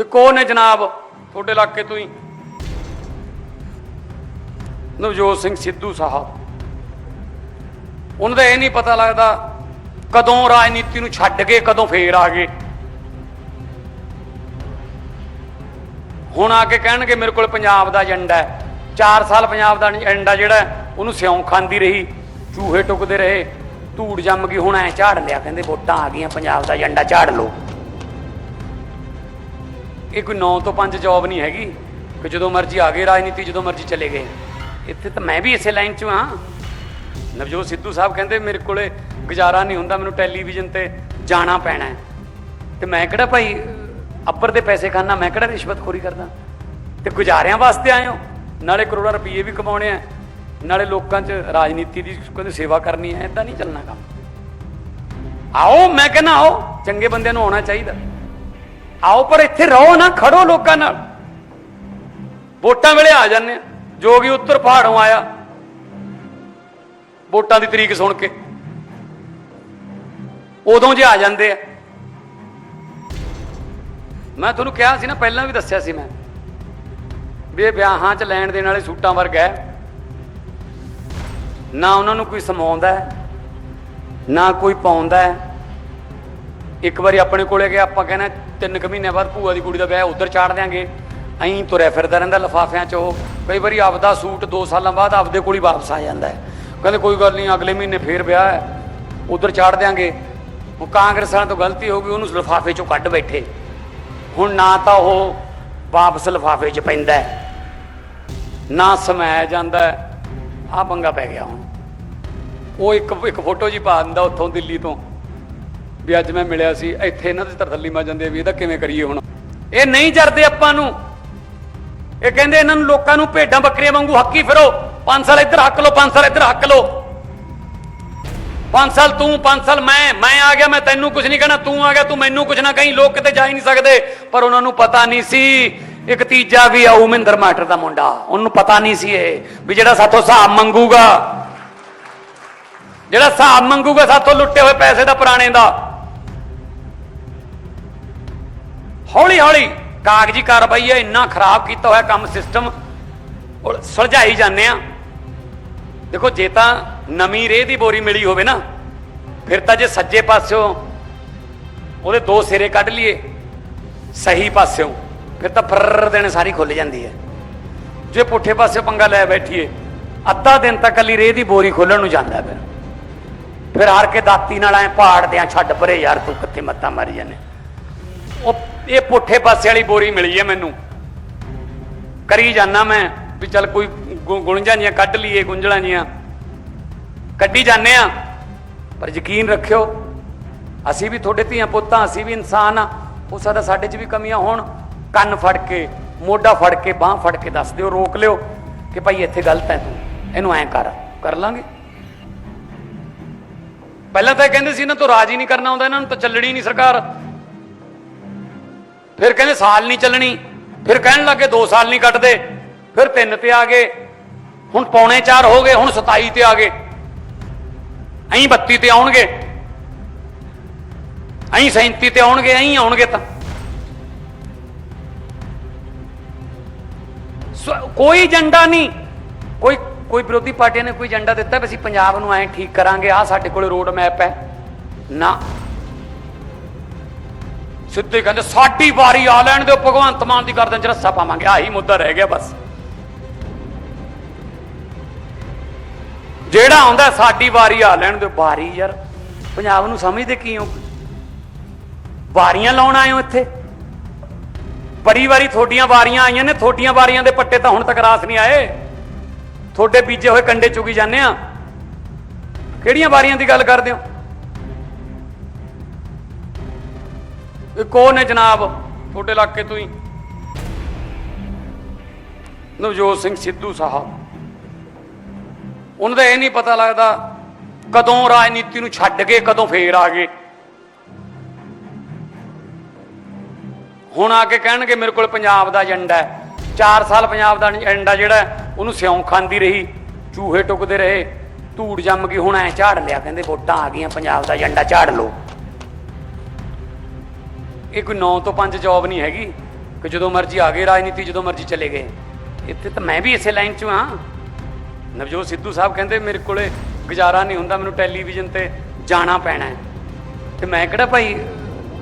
ਇੱਕ ਉਹ ਨੇ ਜਨਾਬ? ਤੁਹਾਡੇ ਇਲਾਕੇ ਤੋਂ ਹੀ। ਨਵਜੋਤ ਸਿੰਘ ਸਿੱਧੂ ਸਾਹਿਬ। ਉਹਨਾਂ ਦਾ ਇਹ ਨਹੀਂ ਪਤਾ ਲੱਗਦਾ ਕਦੋਂ ਰਾਜਨੀਤੀ ਨੂੰ ਛੱਡ ਕੇ ਕਦੋਂ ਫੇਰ ਆ ਗਏ। ਹੁਣ ਆ ਕੇ ਕਹਿਣਗੇ ਮੇਰੇ ਕੋਲ ਪੰਜਾਬ ਦਾ ਏਜੰਡਾ ਹੈ। 4 ਸਾਲ ਪੰਜਾਬ ਦਾ ਏਜੰਡਾ ਜਿਹੜਾ ਉਹਨੂੰ ਸਿਉਂ ਖਾਂਦੀ ਰਹੀ, ਚੂਹੇ ਟੁਕਦੇ ਰਹੇ। ਧੂੜ ਜੰਮ ਗਈ, ਹੁਣ ਐ ਝਾੜ ਲਿਆ, ਕਹਿੰਦੇ ਵੋਟਾਂ ਆ ਗਈਆਂ, ਪੰਜਾਬ ਦਾ ਏਜੰਡਾ ਝਾੜ ਲਓ। ਇਹ ਕੋਈ 9 ਤੋਂ 5 ਜੌਬ ਨਹੀਂ ਹੈਗੀ। ਕਿ ਜਦੋਂ ਮਰਜ਼ੀ ਆ ਗਏ ਰਾਜਨੀਤੀ, ਜਦੋਂ ਮਰਜ਼ੀ ਚਲੇ ਗਏ। ਇੱਥੇ ਤਾਂ ਮੈਂ ਵੀ ਇਸੇ ਲਾਈਨ 'ਚ ਹਾਂ। ਨਵਜੋਤ ਸਿੱਧੂ ਸਾਹਿਬ ਕਹਿੰਦੇ, ਮੇਰੇ ਕੋਲੇ ਗੁਜ਼ਾਰਾ ਨਹੀਂ ਹੁੰਦਾ, ਮੈਨੂੰ ਟੈਲੀਵਿਜ਼ਨ ਤੇ ਜਾਣਾ ਪੈਣਾ ਹੈ। ਤੇ ਮੈਂ ਕਿਹੜਾ ਭਾਈ ਅੱਪਰ ਦੇ ਪੈਸੇ ਖਾਣਾ ਮੈਂ ਕਿਹੜਾ ਰਿਸ਼ਵਤਖੋਰੀ ਕਰਦਾ? ਤੇ ਗੁਜ਼ਾਰਿਆਂ ਵਾਸਤੇ ਆਏ ਹੋ। ਨਾਲੇ ਕਰੋੜਾਂ ਰੁਪਏ ਵੀ ਕਮਾਉਣੇ ਆ। ਨਾਲੇ ਲੋਕਾਂ 'ਚ ਰਾਜਨੀਤੀ ਦੀ ਕਹਿੰਦੇ ਸੇਵਾ ਕਰਨੀ ਹੈ ਐਦਾਂ ਨਹੀਂ ਚੱਲਣਾ ਕੰਮ। ਆਓ, ਮੈਂ ਕਹਿੰਦਾ ਆਓ, ਚੰਗੇ ਬੰਦਿਆਂ ਨੂੰ ਆਉਣਾ ਚਾਹੀਦਾ। ਆਓ ਪਰ ਇੱਥੇ ਰਹੋ ਨਾ, ਖੜੋ ਲੋਕਾਂ ਨਾਲ। ਵੋਟਾਂ ਵੇਲੇ ਆ ਜਾਂਦੇ ਆ ਜੋਗੀ ਉੱਤਰ ਪਹਾੜੋਂ ਆਇਆ। ਵੋਟਾਂ ਦੀ ਤਰੀਕ ਸੁਣ ਕੇ। ਉਦੋਂ ਜੇ ਆ ਜਾਂਦੇ ਆ। ਮੈਂ ਤੁਹਾਨੂੰ ਕਿਹਾ ਸੀ ਨਾ, ਪਹਿਲਾਂ ਵੀ ਦੱਸਿਆ ਸੀ ਮੈਂ। ਵੀ ਇਹ ਵਿਆਹਾਂ 'ਚ ਲੈਣ ਦੇਣ ਵਾਲੇ ਸੂਟਾਂ ਵਰਗਾ ਹੈ। ਨਾ ਉਹਨਾਂ ਨੂੰ ਕੋਈ ਸਮਾਉਂਦਾ ਹੈ, ਨਾ ਕੋਈ ਪਾਉਂਦਾ ਹੈ। ਇੱਕ ਵਾਰੀ ਆਪਣੇ ਕੋਲੇ ਗਿਆ ਆਪਾਂ ਕਹਿੰਦੇ ਤਿੰਨ ਕੁ ਮਹੀਨੇ ਬਾਅਦ ਭੂਆ ਦੀ ਕੁੜੀ ਦਾ ਵਿਆਹ ਉਧਰ ਚਾੜ ਦਿਆਂਗੇ। ਐਂ ਤੁਰਿਆ ਫਿਰਦਾ ਰਹਿੰਦਾ ਲਫਾਫਿਆਂ 'ਚ ਉਹ। ਕਈ ਵਾਰੀ ਆਪਦਾ ਸੂਟ 2 ਸਾਲਾਂ ਬਾਅਦ ਆਪਦੇ ਕੋਲ ਹੀ ਵਾਪਸ ਆ ਜਾਂਦਾ ਹੈ। ਕਹਿੰਦੇ ਕੋਈ ਗੱਲ ਨਹੀਂ, ਅਗਲੇ ਮਹੀਨੇ ਫੇਰ ਵਿਆਹ ਹੈ। ਉਧਰ ਚਾੜ ਦਿਆਂਗੇ। ਉਹ ਕਾਂਗਰਸ ਵਾਲਿਆਂ ਤੋਂ ਗਲਤੀ ਹੋ ਗਈ, ਉਹਨੂੰ ਲਫਾਫੇ 'ਚੋਂ ਕੱਢ ਬੈਠੇ। ਹੁਣ ਨਾ ਤਾਂ ਉਹ ਵਾਪਸ ਲਫਾਫੇ 'ਚ ਪੈਂਦਾ ਨਾ ਸਮਾਇਆ ਜਾਂਦਾ ਆ ਪੰਗਾ ਪੈ ਗਿਆ ਹੁਣ। ਉਹ ਇੱਕ ਇੱਕ ਫੋਟੋ ਜੀ ਪਾ ਦਿੰਦਾ ਉੱਥੋਂ ਦਿੱਲੀ ਤੋਂ। ਵੀ ਅੱਜ ਮੈਂ ਮਿਲਿਆ ਸੀ, ਇੱਥੇ ਇਹਨਾਂ ਦੇ ਤਰਥੱਲੀ ਮਾ ਜਾਂਦੇ ਵੀ ਇਹਦਾ ਕਿਵੇਂ ਕਰੀਏ ਹੁਣ? ਇਹ ਨਹੀਂ ਜਰਦੇ ਆਪਾਂ ਨੂੰ। ਇਹ ਕਹਿੰਦੇ ਇਹਨਾਂ ਨੂੰ ਲੋਕਾਂ ਨੂੰ ਭੇਡਾਂ ਬੱਕਰੀਆਂ ਵਾਂਗੂ ਹੱਕੀ ਫਿਰੋ। 5 ਸਾਲ ਇੱਧਰ ਹੱਕ ਲਓ 5 ਸਾਲ ਇੱਧਰ ਹੱਕ ਲਓ। 5 ਸਾਲ ਤੂੰ 5 ਸਾਲ ਮੈਂ ਮੈਂ ਆ ਗਿਆ, ਮੈਂ ਤੈਨੂੰ ਕੁਝ ਨਹੀਂ ਕਹਿਣਾ, ਤੂੰ ਆ ਗਿਆ, ਤੂੰ ਮੈਨੂੰ ਕੁਝ ਨਾ ਕਹੀਂ, ਲੋਕ ਕਿਤੇ ਜਾ ਹੀ ਨਹੀਂ ਸਕਦੇ। ਪਰ ਉਹਨਾਂ ਨੂੰ ਪਤਾ ਨਹੀਂ ਸੀ, ਇੱਕ ਤੀਜਾ ਵੀ ਆਊ ਮਹਿੰਦਰ ਮਾਟਰ ਦਾ ਮੁੰਡਾ। ਉਹਨੂੰ ਪਤਾ ਨਹੀਂ ਸੀ ਇਹ, ਵੀ ਜਿਹੜਾ ਸਾਥੋਂ ਹਿਸਾਬ ਮੰਗੂਗਾ। ਜਿਹੜਾ ਹਿਸਾਬ ਮੰਗੂਗਾ, ਸਾਥੋਂ ਲੁੱਟੇ ਹੋਏ ਪੈਸੇ ਦਾ ਪੁਰਾਣੇ ਦਾ। ਹੌਲੀ ਹੌਲੀ ਕਾਗਜ਼ੀ ਕਾਰਵਾਈ ਹੈ, ਇੰਨਾ ਖਰਾਬ ਕੀਤਾ ਹੋਇਆ ਕੰਮ ਸਿਸਟਮ ਸੁਲਝਾਈ ਜਾਂਦੇ ਆ ਦੇਖੋ, ਜੇ ਤਾਂ ਨਵੀਂ ਰੇਹ ਦੀ ਬੋਰੀ ਮਿਲੀ ਹੋਵੇ ਨਾ, ਫਿਰ ਤਾਂ ਜੇ ਸੱਜੇ ਪਾਸਿਓਂ ਉਹਦੇ ਦੋ ਸਿਰੇ ਕੱਢ ਲਈਏ, ਸਹੀ ਪਾਸਿਓਂ, ਫਿਰ ਤਾਂ ਫਰ ਦੇਣ ਸਾਰੀ ਖੁੱਲ ਜਾਂਦੀ ਹੈ। ਜੇ ਪੁੱਠੇ ਪਾਸੇ ਪੰਗਾ ਲੈ ਬੈਠੀਏ, ਅੱਧਾ ਦਿਨ ਤੱਕ ਕੱਲੀ ਰੇਹ ਦੀ ਬੋਰੀ ਖੋਲਣ ਨੂੰ ਜਾਂਦਾ ਫਿਰ। ਫਿਰ ਹਾਰ ਕੇ ਦਾਤੀ ਨਾਲ ਐ ਪਹਾੜਦੇ ਆ ਛੱਡ ਪਰੇ ਯਾਰ, ਤੂੰ ਕਿੱਥੇ ਮੱਤਾ ਮਾਰੀ ਜਾਂਦੇ। ਉਹ ਇਹ ਪੁੱਠੇ ਪਾਸੇ ਵਾਲੀ ਬੋਰੀ ਮਿਲੀ ਹੈ ਮੈਨੂੰ। ਕਰੀ ਜਾਣਾ ਮੈਂ ਵੀ ਚੱਲ ਕੋਈ ਗੁ- ਗੁੰਝਾਂ ਜੀਆਂ ਕੱਢ ਲਈਏ, ਗੁੰਝਲਾਂ ਜੀਆਂ। ਕੱਢੀ ਜਾਂਦੇ ਆ ਪਰ ਯਕੀਨ ਰੱਖਿਓ, ਅਸੀਂ ਵੀ ਤੁਹਾਡੇ ਧੀਆਂ ਪੁੱਤਾਂ, ਅਸੀਂ ਵੀ ਇਨਸਾਨ ਆ ਹੋ ਸਕਦਾ ਸਾਡੇ 'ਚ ਵੀ ਕਮੀਆਂ ਹੋਣ, ਕੰਨ ਫੜ ਕੇ, ਮੋਢਾ ਫੜ ਕੇ, ਬਾਹ ਫੜ ਕੇ ਦੱਸ ਦਿਓ, ਰੋਕ ਲਿਓ ਕਿ ਭਾਈ ਇੱਥੇ ਗਲਤ ਹੈ ਤੂੰ। ਇਹਨੂੰ ਐਂ ਕਰ ਕਰ ਲਾਂਗੇ। ਪਹਿਲਾਂ ਤਾਂ ਇਹ ਕਹਿੰਦੇ ਸੀ, ਇਹਨਾਂ ਤੋਂ ਰਾਜ ਹੀ ਨਹੀਂ ਕਰਨਾ ਆਉਂਦਾ, ਇਹਨਾਂ ਨੂੰ ਤਾਂ ਚੱਲਣੀ ਨਹੀਂ ਸਰਕਾਰ। ਫਿਰ ਕਹਿੰਦੇ ਸਾਲ ਨਹੀਂ ਚੱਲਣੀ, ਫਿਰ ਕਹਿਣ ਲੱਗੇ 2 ਸਾਲ ਨਹੀਂ ਕੱਟਦੇ, ਫਿਰ 3 ਤੇ ਆ ਗਏ, ਹੁਣ ਪੌਣੇ 4 ਹੋ ਗਏ, ਹੁਣ 27 ਤੇ ਆ ਗਏ। ਐਂ 32 ਤੇ ਆਉਣਗੇ ਐਂ 37 ਤੇ ਆਉਣਗੇ ਐਂ ਆਉਣਗੇ ਤਾਂ। ਕੋਈ ਏਜੰਡਾ ਨਹੀਂ, ਕੋਈ ਕੋਈ ਵਿਰੋਧੀ ਪਾਰਟੀਆਂ ਨੇ ਕੋਈ ਏਜੰਡਾ ਦਿੱਤਾ ਵੀ ਅਸੀਂ ਪੰਜਾਬ ਨੂੰ ਐਂ ਠੀਕ ਕਰਾਂਗੇ ਆ ਸਾਡੇ ਕੋਲ ਰੋਡ ਮੈਪ ਹੈ। ਨਾ। ਸਿੱਧੇ ਕਹਿੰਦੇ, ਸਾਡੀ ਵਾਰੀ ਆ ਲੈਣ ਦਿਓ, ਭਗਵੰਤ ਮਾਨ ਦੀ ਗਰਦਨ ਚ ਰੱਸਾ ਪਾਵਾਂਗੇ ਆਹੀ ਮੁੱਦਾ ਰਹਿ ਗਿਆ ਬਸ। ਜਿਹੜਾ ਆਉਂਦਾ, ਸਾਡੀ ਵਾਰੀ ਆ ਲੈਣ ਦਿਓ। ਵਾਰੀ ਯਾਰ, ਪੰਜਾਬ ਨੂੰ ਸਮਝਦੇ ਕੀ ਹੋ? ਵਾਰੀਆਂ ਲਾਉਣ ਆਏ ਹੋ ਇੱਥੇ? ਬੜੀ ਵਾਰੀ ਤੁਹਾਡੀਆਂ ਵਾਰੀਆਂ ਆਈਆਂ ਨੇ, ਤੁਹਾਡੀਆਂ ਵਾਰੀਆਂ ਦੇ ਪੱਟੇ ਤਾਂ ਹੁਣ ਤੱਕ ਰਾਸ ਨਹੀਂ ਆਏ। ਤੁਹਾਡੇ ਬੀਜੇ ਹੋਏ ਕੰਡੇ ਚੁਗੀ ਜਾਂਦੇ ਆ। ਕਿਹੜੀਆਂ ਵਾਰੀਆਂ ਦੀ ਗੱਲ ਕਰਦੇ ਹੋ? ਇੱਕ ਕੌਣ ਨੇ ਜਨਾਬ? ਤੁਹਾਡੇ ਇਲਾਕੇ ਤੋਂ ਹੀ। ਨਵਜੋਤ ਸਿੰਘ ਸਿੱਧੂ ਸਾਹਿਬ। ਉਹਨਾਂ ਦਾ ਇਹ ਨਹੀਂ ਪਤਾ ਲੱਗਦਾ ਕਦੋਂ ਰਾਜਨੀਤੀ ਨੂੰ ਛੱਡ ਕੇ ਕਦੋਂ ਫੇਰ ਆ ਗਏ। ਹੁਣ ਆ ਕੇ ਕਹਿਣਗੇ ਮੇਰੇ ਕੋਲ ਪੰਜਾਬ ਦਾ ਏਜੰਡਾ ਹੈ। 4 ਸਾਲ ਪੰਜਾਬ ਦਾ ਏਜੰਡਾ ਜਿਹੜਾ ਉਹਨੂੰ ਸਿਉਂ ਖਾਂਦੀ ਰਹੀ, ਚੂਹੇ ਟੁਕਦੇ ਰਹੇ। ਧੂੜ ਜੰਮ ਗਈ, ਹੁਣ ਐ ਝਾੜ ਲਿਆ, ਕਹਿੰਦੇ ਵੋਟਾਂ ਆ ਗਈਆਂ, ਪੰਜਾਬ ਦਾ ਏਜੰਡਾ ਝਾੜ ਲਓ। ਇਹ ਕੋਈ 9 ਤੋਂ 5 ਜੌਬ ਨਹੀਂ ਹੈਗੀ, ਕਿ ਜਦੋਂ ਮਰਜ਼ੀ ਆ ਗਏ ਰਾਜਨੀਤੀ, ਜਦੋਂ ਮਰਜ਼ੀ ਚਲੇ ਗਏ। ਇੱਥੇ ਤਾਂ ਮੈਂ ਵੀ ਇਸੇ ਲਾਈਨ 'ਚ ਹਾਂ। ਨਵਜੋਤ ਸਿੱਧੂ ਸਾਹਿਬ ਕਹਿੰਦੇ, ਮੇਰੇ ਕੋਲੇ ਗੁਜ਼ਾਰਾ ਨਹੀਂ ਹੁੰਦਾ, ਮੈਨੂੰ ਟੈਲੀਵਿਜ਼ਨ ਤੇ ਜਾਣਾ ਪੈਣਾ ਹੈ। ਤੇ ਮੈਂ ਕਿਹੜਾ ਭਾਈ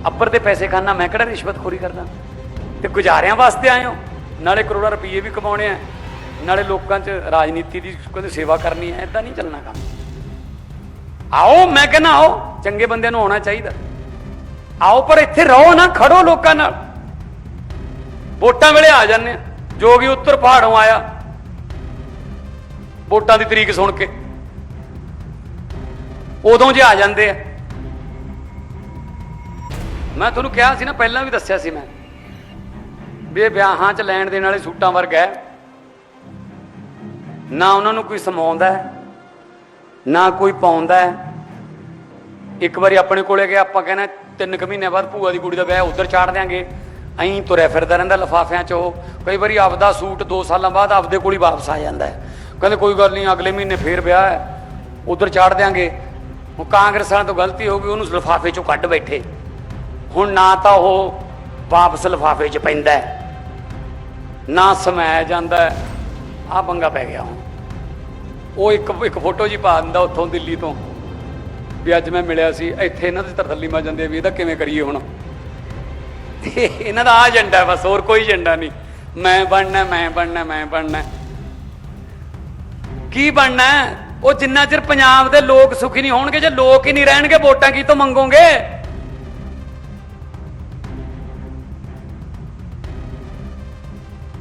ਅੱਬਰ ਦੇ ਪੈਸੇ ਖਾਣਾ ਮੈਂ ਕਿਹੜਾ ਰਿਸ਼ਵਤਖੋਰੀ ਕਰਦਾ? ਤੇ ਗੁਜ਼ਾਰਿਆਂ ਵਾਸਤੇ ਆਏ ਹੋ। ਨਾਲੇ ਕਰੋੜਾਂ ਰੁਪਏ ਵੀ ਕਮਾਉਣੇ ਆ। ਨਾਲੇ ਲੋਕਾਂ 'ਚ ਰਾਜਨੀਤੀ ਦੀ ਕੋਈ ਸੇਵਾ ਕਰਨੀ ਹੈ ਐਦਾਂ ਨਹੀਂ ਚੱਲਣਾ ਕੰਮ। ਆਓ, ਮੈਂ ਕਹਿੰਦਾ ਆਓ, ਚੰਗੇ ਬੰਦਿਆਂ ਨੂੰ ਆਉਣਾ ਚਾਹੀਦਾ। ਆਓ ਪਰ ਇੱਥੇ ਰਹੋ ਨਾ, ਖੜੋ ਲੋਕਾਂ ਨਾਲ। ਵੋਟਾਂ ਵੇਲੇ ਆ ਜਾਂਦੇ ਆ ਜੋਗੀ ਉੱਤਰ ਪਹਾੜੋਂ ਆਇਆ। ਵੋਟਾਂ ਦੀ ਤਰੀਕ ਸੁਣ ਕੇ। ਉਦੋਂ ਜੇ ਆ ਜਾਂਦੇ ਆ। ਮੈਂ ਤੁਹਾਨੂੰ ਕਿਹਾ ਸੀ ਨਾ, ਪਹਿਲਾਂ ਵੀ ਦੱਸਿਆ ਸੀ ਮੈਂ। ਵੀ ਇਹ ਵਿਆਹਾਂ 'ਚ ਲੈਣ ਦੇਣ ਵਾਲੇ ਸੂਟਾਂ ਵਰਗਾ ਹੈ। ਨਾ ਉਹਨਾਂ ਨੂੰ ਕੋਈ ਸਮਾਉਂਦਾ ਹੈ, ਨਾ ਕੋਈ ਪਾਉਂਦਾ ਹੈ। ਇੱਕ ਵਾਰੀ ਆਪਣੇ ਕੋਲੇ ਗਿਆ ਆਪਾਂ ਕਹਿੰਦੇ ਤਿੰਨ ਕੁ ਮਹੀਨੇ ਬਾਅਦ ਭੂਆ ਦੀ ਕੁੜੀ ਦਾ ਵਿਆਹ ਉਧਰ ਚਾੜ ਦਿਆਂਗੇ। ਐਂ ਤੁਰਿਆ ਫਿਰਦਾ ਰਹਿੰਦਾ ਲਫਾਫਿਆਂ 'ਚ ਉਹ। ਕਈ ਵਾਰੀ ਆਪਦਾ ਸੂਟ 2 ਸਾਲਾਂ ਬਾਅਦ ਆਪਦੇ ਕੋਲ ਹੀ ਵਾਪਸ ਆ ਜਾਂਦਾ ਹੈ। ਕਹਿੰਦੇ ਕੋਈ ਗੱਲ ਨਹੀਂ, ਅਗਲੇ ਮਹੀਨੇ ਫੇਰ ਵਿਆਹ ਹੈ। ਉਧਰ ਚਾੜ ਦਿਆਂਗੇ। ਹੁਣ ਕਾਂਗਰਸ ਵਾਲਿਆਂ ਤੋਂ ਗਲਤੀ ਹੋ ਗਈ, ਉਹਨੂੰ ਲਫਾਫੇ 'ਚੋਂ ਕੱਢ ਬੈਠੇ। ਹੁਣ ਨਾ ਤਾਂ ਉਹ ਵਾਪਸ ਲਫਾਫੇ 'ਚ ਪੈਂਦਾ ਨਾ ਸਮਾਇਆ ਜਾਂਦਾ ਆ ਪੰਗਾ ਪੈ ਗਿਆ ਹੁਣ। ਉਹ ਇੱਕ ਇੱਕ ਫੋਟੋ ਜੀ ਪਾ ਦਿੰਦਾ ਉੱਥੋਂ ਦਿੱਲੀ ਤੋਂ। ਵੀ ਅੱਜ ਮੈਂ ਮਿਲਿਆ ਸੀ, ਇੱਥੇ ਇਹਨਾਂ ਦੀ ਤਰਥੱਲੀ ਮਾ ਜਾਂਦੇ ਵੀ ਇਹਦਾ ਕਿਵੇਂ ਕਰੀਏ ਹੁਣ? ਇਹਨਾਂ ਦਾ ਆ ਏਜੰਡਾ ਬਸ, ਹੋਰ ਕੋਈ ਏਜੰਡਾ ਨਹੀਂ। ਮੈਂ ਬਣਨਾ ਮੈਂ ਬਣਨਾ ਮੈਂ ਬਣਨਾ। ਕੀ ਬਣਨਾ? ਉਹ ਜਿੰਨਾ ਚਿਰ ਪੰਜਾਬ ਦੇ ਲੋਕ ਸੁਖੀ ਨਹੀਂ ਹੋਣਗੇ, ਜੇ ਲੋਕ ਹੀ ਨਹੀਂ ਰਹਿਣਗੇ, ਵੋਟਾਂ ਕੀ ਤੋਂ ਮੰਗੋਗੇ?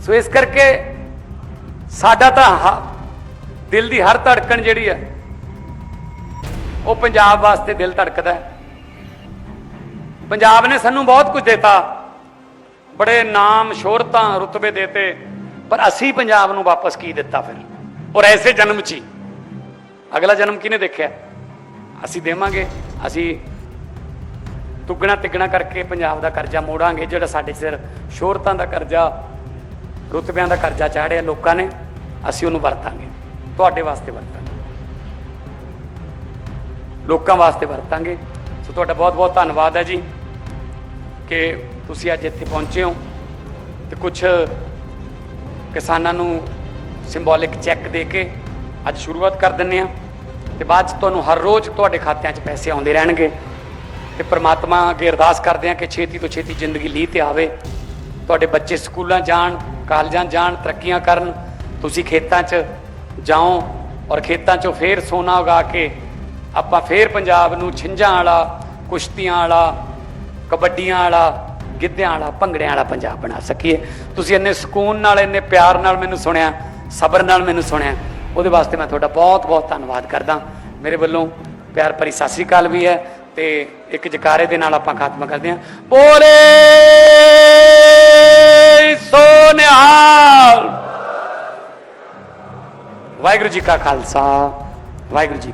ਸੋ ਇਸ ਕਰਕੇ ਸਾਡਾ ਤਾਂ ਦਿਲ ਦੀ ਹਰ ਧੜਕਣ ਜਿਹੜੀ ਹੈ ਉਹ ਪੰਜਾਬ ਵਾਸਤੇ ਦਿਲ ਧੜਕਦਾ ਹੈ। ਪੰਜਾਬ ਨੇ ਸਾਨੂੰ ਬਹੁਤ ਕੁਝ ਦਿੱਤਾ। ਬੜੇ ਨਾਮ ਸ਼ੋਹਰਤਾਂ ਰੁਤਬੇ ਦੇਤੇ। ਪਰ ਅਸੀਂ ਪੰਜਾਬ ਨੂੰ ਵਾਪਸ ਕੀ ਦਿੱਤਾ ਫਿਰ? ਔਰ ਐਸੇ ਜਨਮ 'ਚ ਹੀ। ਅਗਲਾ ਜਨਮ ਕਿਹਨੇ ਦੇਖਿਆ? ਅਸੀਂ ਦੇਵਾਂਗੇ। ਅਸੀਂ ਤੁਗਣਾ ਤਿਗਣਾ ਕਰਕੇ ਪੰਜਾਬ ਦਾ ਕਰਜ਼ਾ ਮੋੜਾਂਗੇ, ਜਿਹੜਾ ਸਾਡੇ ਸਿਰ ਸ਼ੋਹਰਤਾਂ ਦਾ ਕਰਜ਼ਾ, ਰੁਤਬਿਆਂ ਦਾ ਕਰਜ਼ਾ ਚਾੜਿਆ ਲੋਕਾਂ ਨੇ। ਅਸੀਂ ਉਹਨੂੰ ਵਰਤਾਂਗੇ। ਤੁਹਾਡੇ ਵਾਸਤੇ ਵਰਤਾਂਗੇ। ਲੋਕਾਂ ਵਾਸਤੇ ਵਰਤਾਂਗੇ। ਸੋ ਤੁਹਾਡਾ ਬਹੁਤ ਬਹੁਤ ਧੰਨਵਾਦ ਹੈ ਜੀ ਕਿ ਤੁਸੀਂ ਅੱਜ ਇੱਥੇ ਪਹੁੰਚੇ ਹੋ ਤੇ ਕੁਝ ਕਿਸਾਨਾਂ ਨੂੰ ਸਿੰਬੋਲਿਕ ਚੈੱਕ ਦੇ ਕੇ ਅੱਜ ਸ਼ੁਰੂਆਤ ਕਰ ਦਿੰਨੇ ਆ ਤੇ ਬਾਅਦ ਚ ਤੁਹਾਨੂੰ ਹਰ ਰੋਜ਼ ਤੁਹਾਡੇ ਖਾਤਿਆਂ 'ਚ ਪੈਸੇ ਆਉਂਦੇ ਰਹਿਣਗੇ। ਤੇ ਪ੍ਰਮਾਤਮਾ ਅੱਗੇ ਅਰਦਾਸ ਕਰਦੇ ਆ ਕਿ ਛੇਤੀ ਤੋਂ ਛੇਤੀ ਜ਼ਿੰਦਗੀ ਲੀਹ ਤੇ ਆਵੇ। ਤੁਹਾਡੇ ਬੱਚੇ ਸਕੂਲਾਂ ਜਾਣ, ਕਾਲਜਾਂ ਜਾਣ, ਤਰੱਕੀਆਂ ਕਰਨ, ਤੁਸੀਂ ਖੇਤਾਂ 'ਚ ਜਾਓ ਔਰ ਖੇਤਾਂ 'ਚੋਂ ਫੇਰ ਸੋਨਾ ਉਗਾ ਕੇ ਆਪਾਂ ਫੇਰ ਪੰਜਾਬ ਨੂੰ ਛਿੰਝਾਂ ਵਾਲਾ, ਕੁਸ਼ਤੀਆਂ ਵਾਲਾ, ਕਬੱਡੀਆਂ ਵਾਲਾ, ਗਿੱਧਿਆਂ ਵਾਲਾ, ਭੰਗੜਿਆਂ ਵਾਲਾ ਪੰਜਾਬ ਬਣਾ ਸਕੀਏ। ਤੁਸੀਂ ਇੰਨੇ ਸਕੂਨ ਨਾਲ, ਇੰਨੇ ਪਿਆਰ ਨਾਲ ਮੈਨੂੰ ਸੁਣਿਆ, ਸਬਰ ਨਾਲ ਮੈਨੂੰ ਸੁਣਿਆ, ਉਹਦੇ ਵਾਸਤੇ ਮੈਂ ਤੁਹਾਡਾ ਬਹੁਤ ਬਹੁਤ ਧੰਨਵਾਦ ਕਰਦਾ। ਮੇਰੇ ਵੱਲੋਂ ਪਿਆਰ ਭਰੀ ਸਤਿ ਸ੍ਰੀ ਅਕਾਲ ਵੀ ਹੈ ਤੇ ਇੱਕ ਜਕਾਰੇ ਦੇ ਨਾਲ ਆਪਾਂ ਖਾਤਮਾ ਕਰਦੇ ਹਾਂ। ਬੋਲੇ ਸੋ ਨਿਹਾਲ ਵਾਹਿਗੁਰੂ ਜੀ ਕਾ ਖਾਲਸਾ, ਵਾਹਿਗੁਰੂ ਜੀ